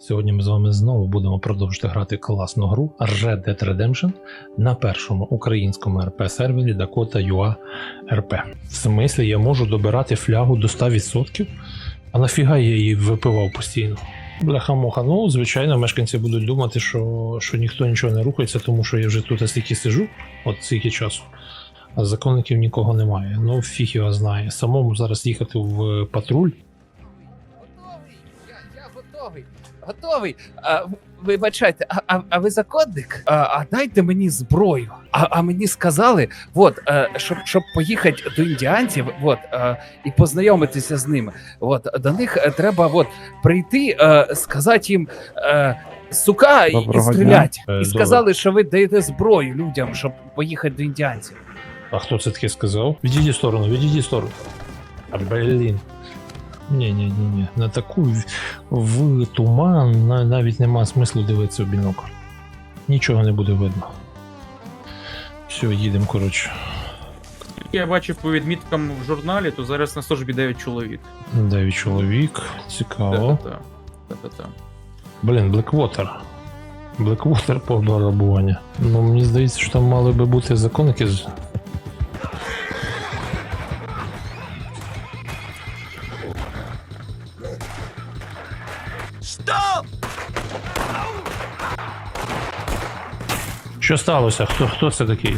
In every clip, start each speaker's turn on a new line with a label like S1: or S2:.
S1: Сьогодні ми з вами знову будемо продовжити грати класну гру Red Dead Redemption на першому українському РП сервері Dakota UA RP. В смислі я можу добирати флягу до 100%? А нафіга я її випивав постійно? Бляха-муха, ну звичайно, мешканці будуть думати, що, що ніхто нічого не рухається, тому що я вже тут стільки сижу, от стільки часу. А законників нікого немає. Ну, фіг його знає. Самому зараз їхати в патруль.
S2: Готовий! Я, я готовий! Готовий! А, вибачайте, а, а, а ви законник? А, а дайте мені зброю. А, а мені сказали, от, е, щоб, щоб поїхати до індіанців, от, е, і познайомитися з ними. От, до них е, треба от, прийти, е, сказати їм. Е, Сука і- і стрілять.
S1: дня.
S2: І сказали, що ви даєте зброю людям, щоб поїхати до індіанців.
S1: А хто це таке сказав? Відійди в сторону, відійди в сторону. А блін. Ні, ні, ні, ні. На таку в, туман навіть нема смислу дивитися в бінокль. Нічого не буде видно. Все, їдемо, коротше.
S3: Я бачив по відміткам в журналі, то зараз на службі 9 чоловік.
S1: Дев'ять чоловік. Цікаво.
S3: Та-та-та.
S1: Блін, Блеквотер. Блеквотер по грабування. Ну, мені здається, що там мали би бути законники з. Що сталося? Хто, хто це такий?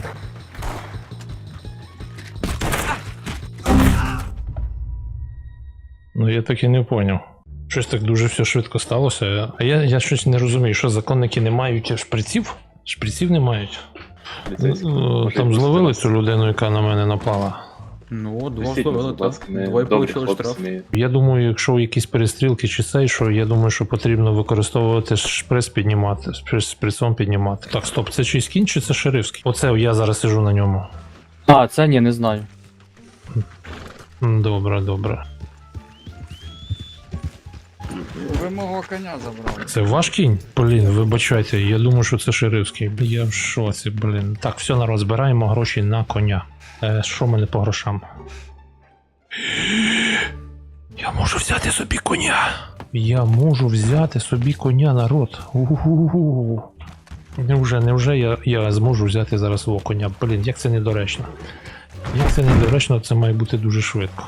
S1: Ну, я так і не поняв. Щось так дуже все швидко сталося. А я, я щось не розумію, що законники не мають шприців? Шприців не мають. Ну, Там зловили цю людину, яка на мене напала.
S3: Ну,
S4: два
S3: зловили,
S4: будь
S3: так.
S4: ласка, ми
S3: Двоє
S4: добрі
S3: получили
S4: хлопці,
S3: штраф.
S4: ми
S1: Я думаю, якщо якісь перестрілки чи цей, що я думаю, що потрібно використовувати шприц піднімати, шприц- шприцом піднімати. Так, стоп, це чийсь кінь чи це шерифський? Оце я зараз сижу на ньому.
S5: А, це ні, не знаю.
S1: М, Добре, добре.
S6: Ви мого коня забрали.
S1: Це ваш кінь? Блін, вибачайте, я думаю, що це шерифський. Я в шоці, блін. Так, все, народ, збираємо гроші на коня. Е, що мене по грошам? Я можу взяти собі коня. Я можу взяти собі коня, народ. У-ху-ху-ху. Невже, невже я, я зможу взяти зараз свого коня? Блін, як це недоречно. Як це недоречно, це має бути дуже швидко.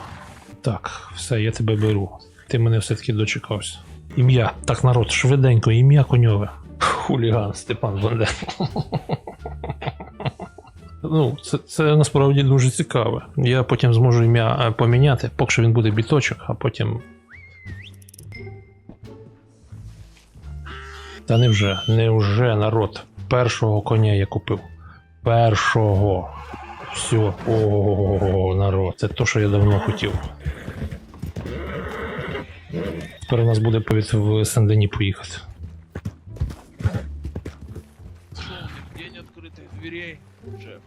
S1: Так, все, я тебе беру. Ти мене все-таки дочекався. Ім'я. Так, народ, швиденько, ім'я коньове. Хуліган Степан Бандер. Ну, це, це насправді дуже цікаве. Я потім зможу ім'я е, поміняти, поки що він буде біточок, а потім. Та невже, невже народ. Першого коня я купив. Першого. Все. О, народ. Це то, що я давно хотів. Тепер у нас буде повід в Сен-Дені поїхати.
S7: День открытых дверей уже.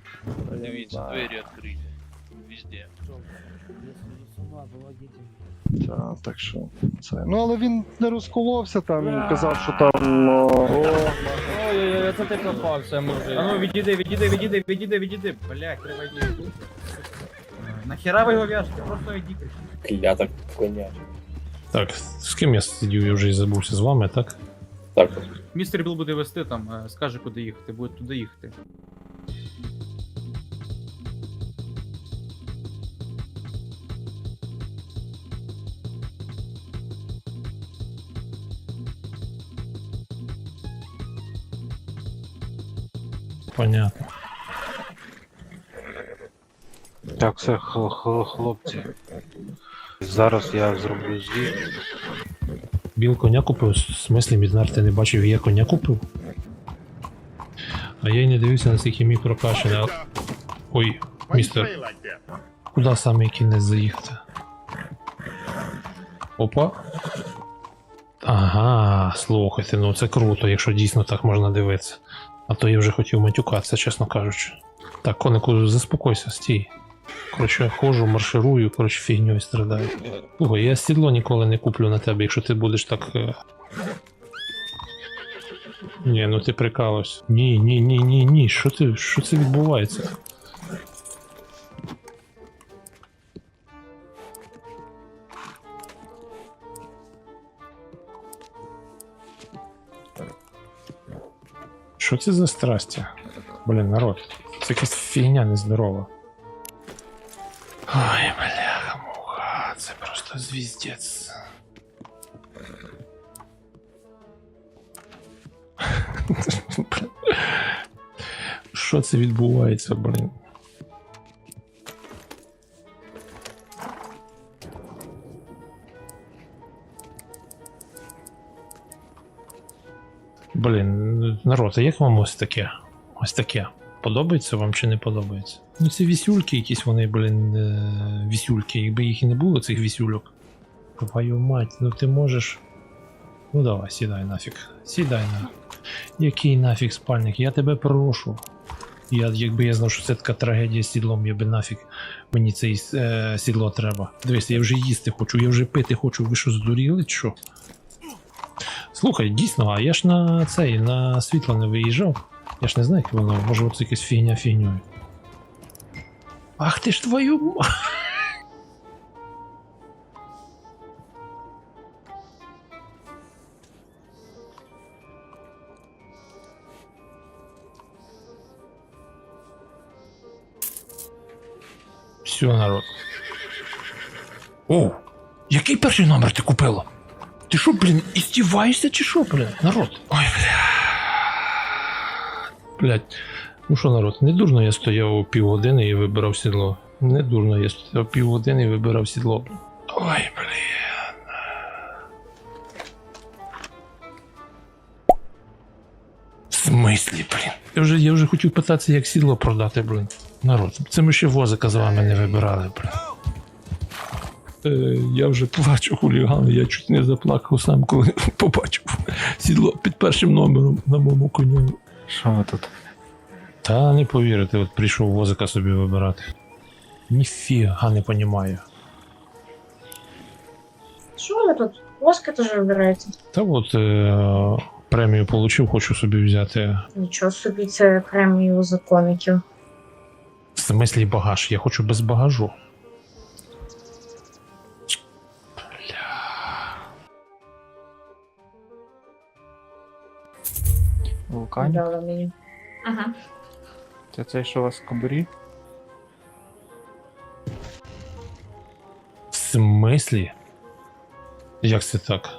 S7: Видите, двери открыты. Везде.
S6: Та, так що це. Ну але він не розколовся там, казав, що там. О,
S5: Ой-ой-ой, це ти попався,
S3: А
S5: мужик.
S3: ну, відійди, відійди, відійди, відійди, відійди. Блять, треба йти. Нахера ви його в'яжете? Просто йдіть.
S4: кляток коня.
S1: Так, з ким я сидів, я вже і забувся з вами, так?
S4: Так,
S3: Містер Біл буде вести там, е, скаже, куди їхати, буде туди їхати.
S1: Понятно.
S8: Так, все, хл- хл- хлопці. Зараз я зроблю звіт.
S1: Біл коня купив, в смислі, Міднар, ти не бачив, я коня купив. А я й не дивився, наскільки мій прокачаний. Ой, містер. Куди саме кінець заїхати? Опа. Ага, слухайте, ну це круто, якщо дійсно так можна дивитися. А то я вже хотів матюкатися, чесно кажучи. Так, конику, заспокойся, стій. Коротше, ходжу, марширую, коротше, фігньою страдаю. Слухай, я сідло ніколи не куплю на тебе, якщо ти будеш так. е, Ні, ну ти прикалуєшся. Ні, ні, ні, ні, ні. Що ти, що це відбувається? Що це за страсті? Блін, народ. Це якась фігня нездорова. Ой, бляха, муха, це просто звіздець. Що це відбувається, блін? Блін, народ, а як вам ось таке? Ось таке. Подобається вам чи не подобається? Ну, ці вісюльки якісь вони, блін, е, вісюльки. Якби їх і не було, цих вісюльок. Твою мать, ну ти можеш. Ну давай, сідай нафіг. Сідай на. Який нафіг спальник? Я тебе прошу. Я, якби я знав, що це така трагедія з сідлом, я би нафіг мені це е, сідло треба. Дивись, я вже їсти хочу, я вже пити хочу. Ви що здуріли, чи що? Слухай, дійсно, а я ж на цей, на світло не виїжджав. Я ж не знаю, як воно, може це якась фігня фігньою. Ах ти ж твою. Все, народ. О, який перший номер ти купила? Ти що, блін, іздіваєшся чи що, блін? Народ? Ой, бля. Блять. Ну що, народ, не дурно я стояв півгодини і вибирав сідло. Не дурно я стояв півгодини і вибирав сідло. Ой, блін. В смислі, блін? Я вже, я вже хотів питатися, як сідло продати, блін. Народ, це ми ще возика з вами не вибирали, блін. Е, я вже плачу хуліган, я чуть не заплакав сам, коли побачив сідло під першим номером на моєму коні.
S8: Що ви тут?
S1: Та не повірите, от прийшов возика собі вибирати. Ніфіга не понімаю.
S9: Що ви тут? Воска теж вибираєте?
S1: Та от е, премію получив, хочу собі взяти.
S9: Нічого собі, це премію законників.
S1: В смислі багаж, я хочу без багажу.
S5: Вулкані?
S9: Дали мені. Ага.
S5: Це цей, що у вас в кобурі?
S1: В смислі? Як це так?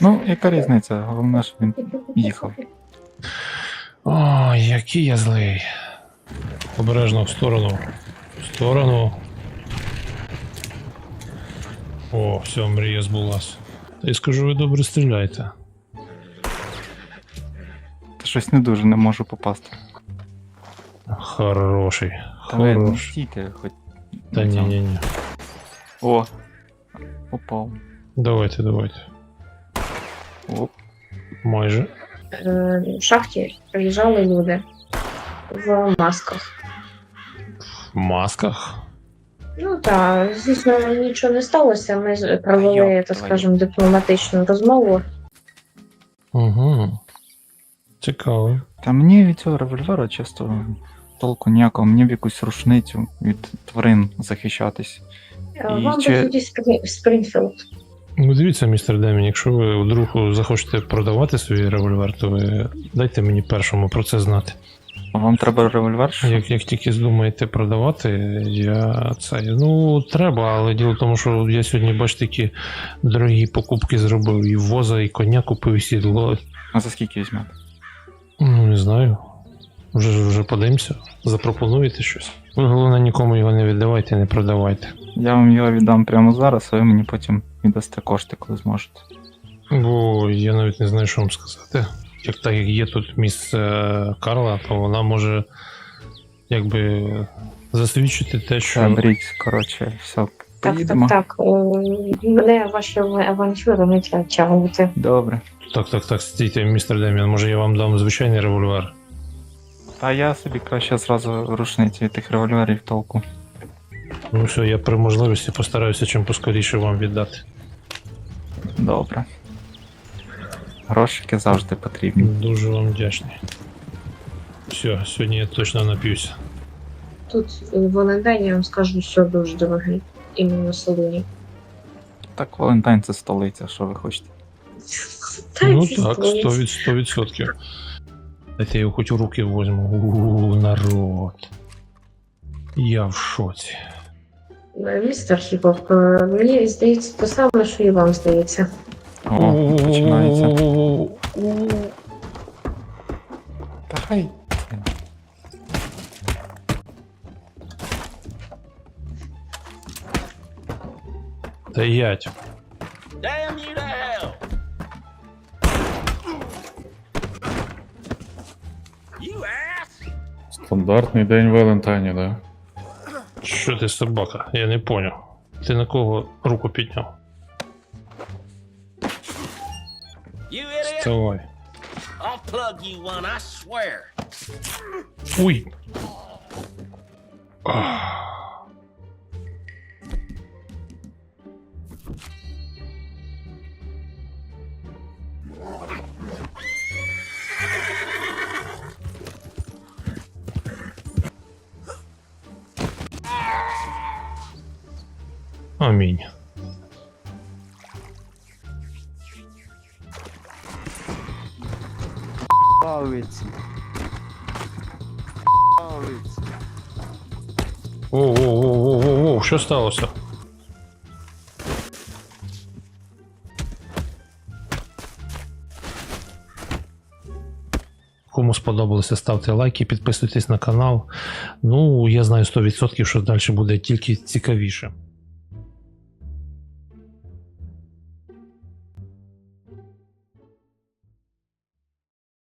S5: Ну, яка різниця? Головне, що він їхав.
S1: Ой, який я злий. Обережно в сторону. В сторону. О, все, мрія збулась. Та я скажу, ви добре стріляєте.
S5: Та щось не дуже не можу попасти.
S1: Хороший.
S5: Та ви не
S1: Хороший.
S5: стійте, хоч.
S1: Та ні, ні, ні.
S5: О! Попав.
S1: Давайте, давайте.
S5: Оп.
S1: Майже.
S9: Е, В шахті приїжджали люди в масках.
S1: В масках.
S9: Ну так, звісно, нічого не сталося. Ми з- провели,
S5: Йоп
S9: так
S5: твою.
S9: скажемо, дипломатичну розмову.
S1: Угу. Цікаво.
S5: Та мені від цього револьвера часто толку ніякого, мені в якусь рушницю від тварин захищатись.
S9: Е,
S5: І
S9: Вам
S5: чи-
S9: тоді Спрі- Спрінфілд.
S1: Ну дивіться, містер Демін, якщо ви вдруг захочете продавати свій револьвер, то ви дайте мені першому про це знати.
S5: А Вам треба револьвер? що?
S1: Як, як тільки здумаєте продавати, я це. Ну, треба, але діло в тому, що я сьогодні, бачите, такі дорогі покупки зробив. І воза, і коня купив, і сідло.
S5: А за скільки візьмете?
S1: Ну, не знаю. Вже, вже подивимося. Запропонуєте щось. Ви головне нікому його не віддавайте, не продавайте.
S5: Я вам його віддам прямо зараз, а ви мені потім віддасте кошти, коли зможете.
S1: Бо я навіть не знаю, що вам сказати. Як так як є тут міс е, Карла, то вона може якби засвідчити те,
S5: Та
S1: що.
S5: беріть, коротше, все,
S9: Так,
S5: поїдемо.
S9: так, так. Е, Мене ваші авантюри не треба тягнути.
S5: Добре.
S1: Так, так, так, стійте, містер Деміан, може я вам дам звичайний револьвер.
S5: Та я собі краще зразу рушниці від тих револьверів толку.
S1: Ну все, я при можливості постараюся чим поскоріше вам віддати.
S5: Добре. Грошики завжди потрібні.
S1: Дуже вам вдячний. Все, сьогодні я точно нап'юся.
S9: Тут е, Валентайн, я вам скажу, все дуже дорогий. Іменно в салоні.
S5: Так, Валентайн це столиця, що ви хочете.
S1: Ну так, 100%. 100%. Дайте я його хоч у руки возьму. У народ. Я в шоці.
S9: Містер Хіпов, е, мені здається те саме, що і вам здається.
S5: О, починається.
S1: Давай. Стоять.
S10: Стандартний день Валентайні, да?
S1: Що ти собака? Я не поняв. Ти на кого руку підняв? Вставай. I'll plug you
S6: one, I swear.
S1: Воу, воу, воу, воу, воу, воу, що сталося? Кому сподобалося, ставте лайки, підписуйтесь на канал. Ну, я знаю 100%, що далі буде тільки цікавіше.